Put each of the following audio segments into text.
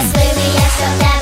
щасливий, я що в тебе.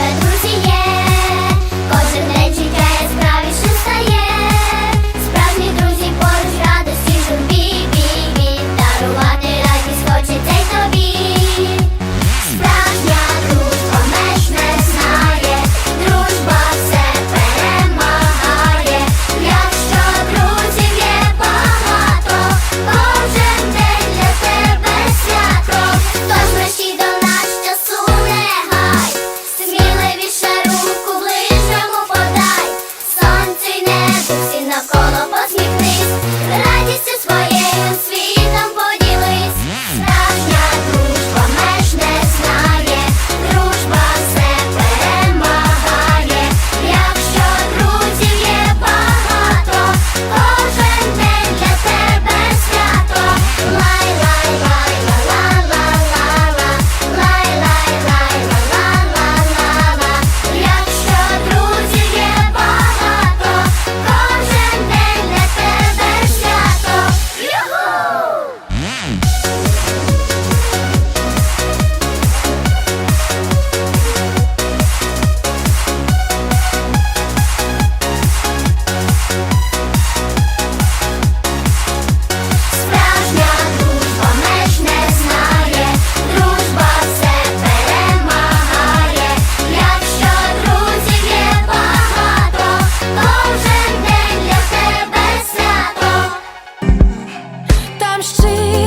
I'm still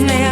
nos